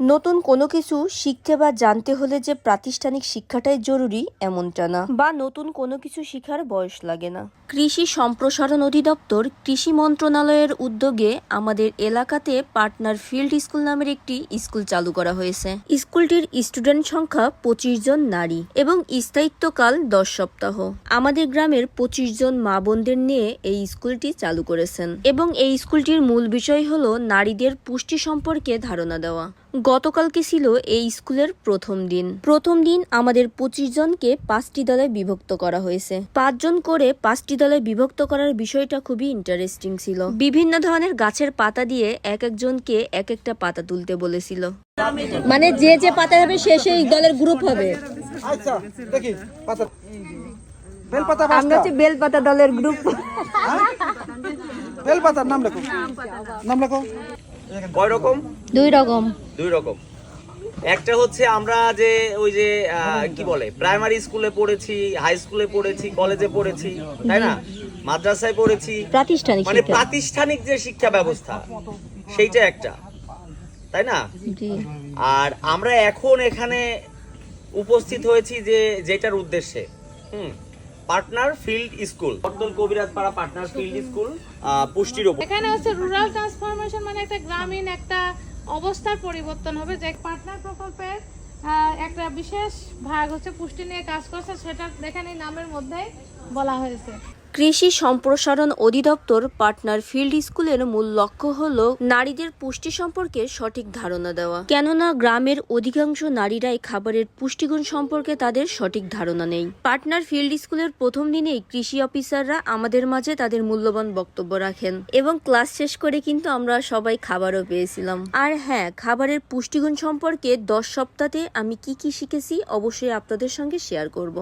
নতুন কোনো কিছু শিখতে বা জানতে হলে যে প্রাতিষ্ঠানিক শিক্ষাটাই জরুরি এমনটা না। বা নতুন কোনো কিছু শিখার বয়স লাগে না। কৃষি সম্প্রসারণ অধিদপ্তর কৃষি মন্ত্রণালয়ের উদ্যোগে আমাদের এলাকাতে পার্টনার ফিল্ড স্কুল নামের একটি স্কুল চালু করা হয়েছে। স্কুলটির স্টুডেন্ট সংখ্যা পঁচিশ জন নারী এবং স্থায়িত্বকাল দশ সপ্তাহ। আমাদের গ্রামের পঁচিশ জন মা বোনদের নিয়ে এই স্কুলটি চালু করেছেন এবং এই স্কুলটির মূল বিষয় হলো নারীদের পুষ্টি সম্পর্কে ধারণা দেওয়া। গতকালকে ছিল এই স্কুলের প্রথম দিন। প্রথম দিন আমাদের পঁচিশ জনকে পাঁচটি দলে বিভক্ত করা হয়েছে। পাঁচজন করে পাঁচটি দলে বিভক্ত করার বিষয়টা খুবই ইন্টারেস্টিং ছিল। বিভিন্ন ধরনের গাছের পাতা দিয়ে এক একজনকে এক একটা পাতা তুলতে বলেছিল। মানে যে যে পাতা হবে সে সেই দলের গ্রুপ হবে। আচ্ছা দেখি পাতা। বেল আমরা হচ্ছে বেলপাতা দলের গ্রুপ বেল নাম লেখো। নাম লেখো। কয় রকম? দুই রকম। দুই রকম। একটা হচ্ছে আমরা যে ওই যে কি বলে প্রাইমারি স্কুলে পড়েছি হাই স্কুলে পড়েছি কলেজে পড়েছি তাই না? মাদ্রাসায় পড়েছি। প্রাতিষ্ঠানিক মানে প্রাতিষ্ঠানিক যে শিক্ষা ব্যবস্থা সেইটা একটা তাই না? আর আমরা এখন এখানে উপস্থিত হয়েছি যে যেটার উদ্দেশ্যে হুম? Partner field school. বর্তল কবিরাজ পাড়া পার্টনার ফিল্ড স্কুল পুষ্টির উপর এখানে হচ্ছে রুরাল ট্রান্সফরমেশন মানে একটা গ্রামীণ একটা অবস্থার পরিবর্তন হবে। যে পার্টনার প্রকল্পের একটা বিশেষ ভাগ হচ্ছে পুষ্টি নিয়ে কাজ করছে সেটা এখানে নামের মধ্যেই বলা হয়েছে। কৃষি সম্প্রসারণ অধিদপ্তর পার্টনার ফিল্ড স্কুলের মূল লক্ষ্য হল নারীদের পুষ্টি সম্পর্কে সঠিক ধারণা দেওয়া। কেননা গ্রামের অধিকাংশ নারীরাই খাবারের পুষ্টিগুণ সম্পর্কে তাদের সঠিক ধারণা নেই। পার্টনার ফিল্ড স্কুলের প্রথম দিনেই কৃষি অফিসাররা আমাদের মাঝে তাদের মূল্যবান বক্তব্য রাখেন এবং ক্লাস শেষ করে কিন্তু আমরা সবাই খাবারও পেয়েছিলাম। আর হ্যাঁ খাবারের পুষ্টিগুণ সম্পর্কে দশ সপ্তাহে আমি কি কি শিখেছি অবশ্যই আপনাদের সঙ্গে শেয়ার করব।